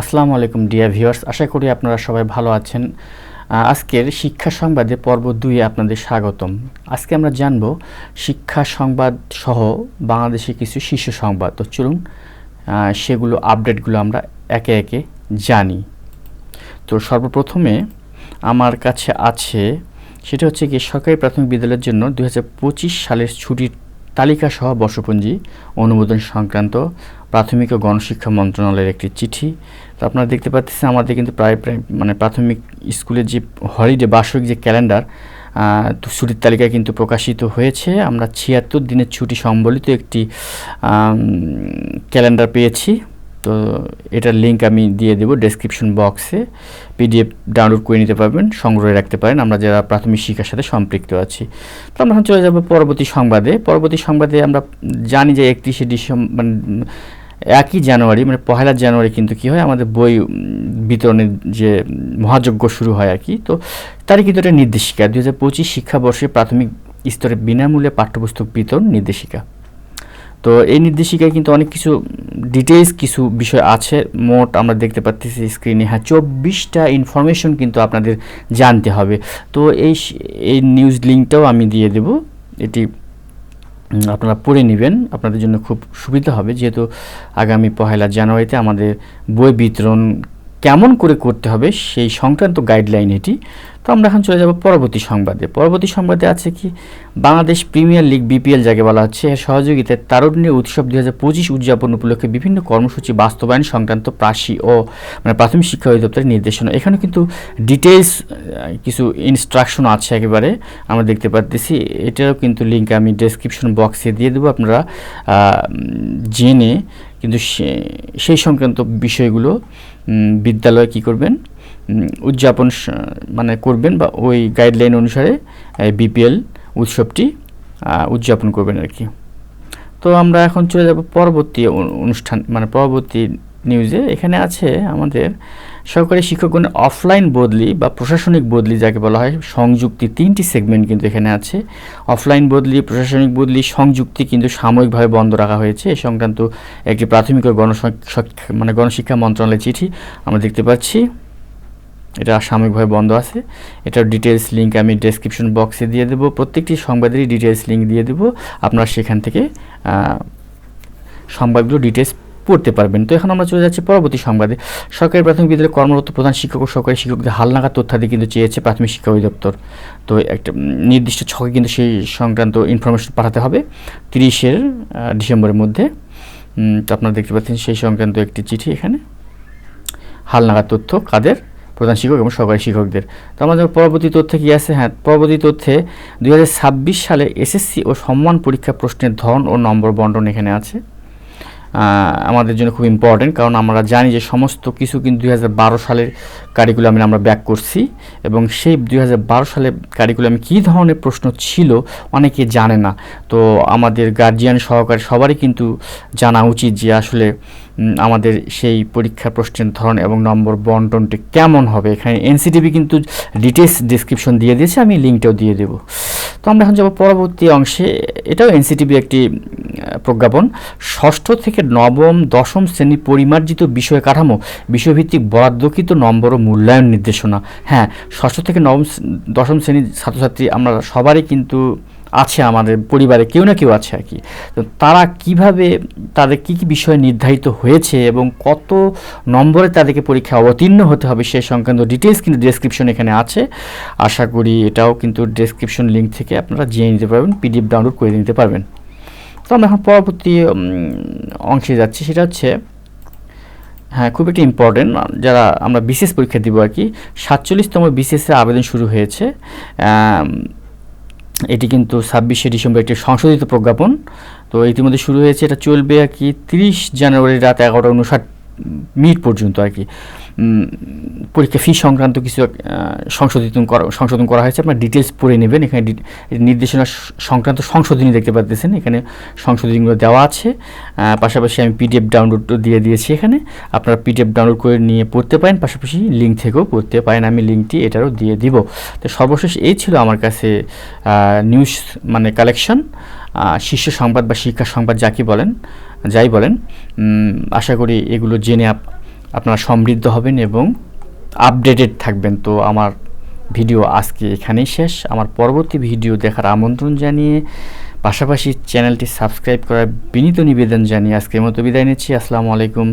আসসালামু আলাইকুম, dear viewers. আশা করি আপনারা সবাই ভালো আছেন। আজকের শিক্ষা সংবাদে পর্ব দুইয়ে আপনাদের স্বাগতম। আজকে আমরা জানব শিক্ষা সংবাদ সহ বাংলাদেশে কিছু শীর্ষ সংবাদ। তো চলুন সেগুলো আপডেটগুলো আমরা একে একে জানি। তো সর্বপ্রথমে আমার কাছে আছে, সেটা হচ্ছে কি সরকারি প্রাথমিক বিদ্যালয়ের জন্য দু হাজার পঁচিশ সালের ছুটির তালিকা সহ বর্ষপঞ্জি অনুমোদন সংক্রান্ত প্রাথমিক ও গণশিক্ষা মন্ত্রণালয়ের একটি চিঠি। তো আপনারা দেখতে পাচ্ছেন আমাদের কিন্তু প্রায় প্রায় মানে প্রাথমিক স্কুলের যে হলিডে বার্ষিক যে ক্যালেন্ডার তো ছুটির তালিকা কিন্তু প্রকাশিত হয়েছে। আমরা ছিয়াত্তর দিনের ছুটি সম্বলিত একটি ক্যালেন্ডার পেয়েছি। তো এটার লিঙ্ক আমি দিয়ে দেবো ডেসক্রিপশন বক্সে। পিডিএফ ডাউনলোড করে নিতে পারবেন, সংগ্রহে রাখতে পারেন। আমরা যারা প্রাথমিক শিক্ষার সাথে সম্পৃক্ত আছি। তো আমরা এখন চলে যাব পরবর্তী সংবাদে। পরবর্তী সংবাদে আমরা জানি যে একত্রিশে ডিসেম্বর মানে একই জানুয়ারি মানে পহেলা জানুয়ারি কিন্তু কি হয়, আমাদের বই বিতরণের যে মহাযজ্ঞ শুরু হয় আর কি, তো তারই কিন্তু একটা নির্দেশিকা। দুই হাজার পঁচিশ শিক্ষাবর্ষে প্রাথমিক স্তরে বিনামূল্যে পাঠ্যপুস্তক বিতরণ নির্দেশিকা। তো এই নির্দেশিকায় কিন্তু অনেক কিছু ডিটেলস কিছু বিষয় আছে। মোট আমরা দেখতে পাচ্ছি স্ক্রিনে হ্যাঁ চব্বিশটা ইনফরমেশন কিন্তু আপনাদের জানতে হবে। তো এই এই নিউজ লিঙ্কটাও আমি দিয়ে দেব। এটি আপনারা পড়ে নেবেন। আপনাদের জন্য খুব সুবিধা হবে। যেহেতু আগামী পহেলা জানুয়ারিতে আমাদের বই বিতরণ কেমন করে করতে হবে সেই সংক্রান্ত গাইডলাইন এটি। তো আমরা এখন চলে যাব পরবর্তী সংবাদে। পরবর্তী সংবাদে আছে কি, বাংলাদেশ প্রিমিয়ার লিগ বিপিএল যাকে বলা হচ্ছে, এর সহযোগিতায় তারুণ্যের উৎসব দুই হাজার পঁচিশ উদযাপন উপলক্ষে বিভিন্ন কর্মসূচি বাস্তবায়ন সংক্রান্ত প্রাসী ও মানে প্রাথমিক শিক্ষা অধিদপ্তরের নির্দেশনা। এখানে কিন্তু ডিটেলস কিছু ইনস্ট্রাকশন আছে একেবারে, আমরা দেখতে পাচ্ছি এটারও কিন্তু লিঙ্ক আমি ডেসক্রিপশন বক্সে দিয়ে দেবো, আপনারা জেনে কিন্তু সেই সংক্রান্ত বিষয়গুলো বিদ্যালয়ে কি করবেন। উদযাপন মানে করবেন বা ওই গাইডলাইন অনুসারে বিপিএল উৎসবটি উদযাপন করবেন আর কি। তো আমরা এখন চলে যাব পরবর্তী অনু- অনুষ্ঠান মানে পরবর্তী নিউজে এখানে আছে আমাদের সরকারি শিক্ষকগণের অফলাইন বদলি বা প্রশাসনিক বদলি যাকে বলা হয়, সংযুক্তি তিনটি সেগমেন্ট কিন্তু এখানে আছে। অফলাইন বদলি, প্রশাসনিক বদলি, সংযুক্তি কিন্তু সাময়িকভাবে বন্ধ রাখা হয়েছে। এ সংক্রান্ত একটি প্রাথমিক গণশিক্ষা মানে গণশিক্ষা মন্ত্রণালয়ের চিঠি আমরা দেখতে পাচ্ছি। এটা সাময়িকভাবে বন্ধ আছে। এটার ডিটেলস লিঙ্ক আমি ডেসক্রিপশন বক্সে দিয়ে দেবো। প্রত্যেকটি সংবাদেরই ডিটেলস লিঙ্ক দিয়ে দেবো। আপনারা সেখান থেকে সংবাদগুলো ডিটেলস পড়তে পারবেন। তো এখন আমরা চলে যাচ্ছি পরবর্তী সংবাদে। সরকারি প্রাথমিক বিদ্যালয়ে কর্মরত প্রধান শিক্ষক ও সরকারি শিক্ষকদের হালনাগাদ তথ্যাদি কিন্তু চেয়েছে প্রাথমিক শিক্ষা অধিদপ্তর। তো একটা নির্দিষ্ট ছকে কিন্তু সেই সংক্রান্ত ইনফরমেশন পাঠাতে হবে তিরিশের ডিসেম্বরের মধ্যে। তো আপনারা দেখতে পাচ্ছেন সেই সংক্রান্ত একটি চিঠি এখানে। হালনাগাদ তথ্য কাদের? প্রধান শিক্ষক এবং সহকারী শিক্ষকদের। তো আমাদের পরবর্তী তথ্যে কী আছে? হ্যাঁ পরবর্তী তথ্যে দুই হাজার ছাব্বিশ সালে এসএসসি ও সম্মান পরীক্ষা প্রশ্নের ধরন ও নম্বর বন্টন এখানে আছে। আমাদের জন্য খুব ইম্পর্টেন্ট কারণ আমরা জানি যে সমস্ত কিছু কিন্তু দুই হাজার বারো সালের কারিকুলামে আমরা ব্যাক করছি এবং সেই দুই সালের কারিকুলামে কী ধরনের প্রশ্ন ছিল অনেকে জানে না। তো আমাদের গার্জিয়ান সহকারে সবারই কিন্তু জানা উচিত যে আসলে আমাদের সেই পরীক্ষা প্রশ্নের ধরন এবং নম্বর বন্টনটি কেমন হবে। এখানে এনসিটিভি কিন্তু ডিটেলস ডিসক্রিপশন দিয়ে দিয়েছে, আমি লিঙ্কটাও দিয়ে দেবো। তো আমরা এখন যাব পরবর্তী অংশে। এটাও এনসিটিভি একটি প্রজ্ঞাপন। ষষ্ঠ থেকে নবম, দশম শ্রেণি পরিমার্জিত বিষয় কাঠামো, বিষয়ভিত্তিক বরাদ্দকৃত নম্বর ও মূল্যায়ন নির্দেশনা। হ্যাঁ ষষ্ঠ থেকে নবম দশম শ্রেণির ছাত্রছাত্রী আমরা সবারই কিন্তু আছে আমাদের পরিবারে, কেউ না কেউ আছে আর কি। তো তারা কীভাবে, তাদের কি কি বিষয় নির্ধারিত হয়েছে এবং কত নম্বরে তাদেরকে পরীক্ষায় অবতীর্ণ হতে হবে সে সংক্রান্ত ডিটেলস কিন্তু ডেসক্রিপশন এখানে আছে। আশা করি এটাও কিন্তু ডেসক্রিপশন লিঙ্ক থেকে আপনারা জেনে নিতে পারবেন পিডিএফ ডাউনলোড করে নিতে পারবেন। তো আমরা এখন পরবর্তী অংশে যাচ্ছি, সেটা হচ্ছে হ্যাঁ খুব একটি ইম্পর্টেন্ট যারা আমরা বিশেষ পরীক্ষা দিব আর কি, সাতচল্লিশতম বিসিএসের আবেদন শুরু হয়েছে এটি কিন্তু ছাব্বিশে ডিসেম্বর একটি সংশোধিত প্রজ্ঞাপন। তো ইতিমধ্যে শুরু হয়েছে, এটা চলবে আর কি, তিরিশ জানুয়ারি রাত এগারোটা উনষাট মিনিট পর্যন্ত আর কি। পরীক্ষা ফি সংক্রান্ত কিছু আহ, সংশোধিত করা সংশোধন করা হয়েছে। আপনার ডিটেলস পড়ে নেবেন। এখানে নির্দেশনা সংক্রান্ত সংশোধনী দেখতে পাচ্ছেন এখানে সংশোধনীগুলো দেওয়া আছে। পাশাপাশি আমি পিডিএফ ডাউনলোড দিয়ে দিয়েছি এখানে। আপনারা পিডিএফ ডাউনলোড করে নিয়ে পড়তে পারেন। পাশাপাশি লিঙ্ক থেকেও পড়তে পারেন। আমি লিঙ্কটি এটারও দিয়ে দিব। তো সর্বশেষ এই ছিল আমার কাছে নিউজ মানে কালেকশন শীর্ষ সংবাদ বা শিক্ষা সংবাদ যাকে বলেন যাই বলেন। আশা করি এগুলো জেনে আপ- আপনারা সমৃদ্ধ হবেন এবং আপডেটেড থাকবেন। তো আমার ভিডিও আজকে এখানেই শেষ। আমার পরবর্তী ভিডিও দেখার আমন্ত্রণ জানিয়ে পাশাপাশি চ্যানেলটি সাবস্ক্রাইব করার বিনীত নিবেদন জানিয়ে আজকে মতো বিদায় নিচ্ছি। আসসালামু আলাইকুম।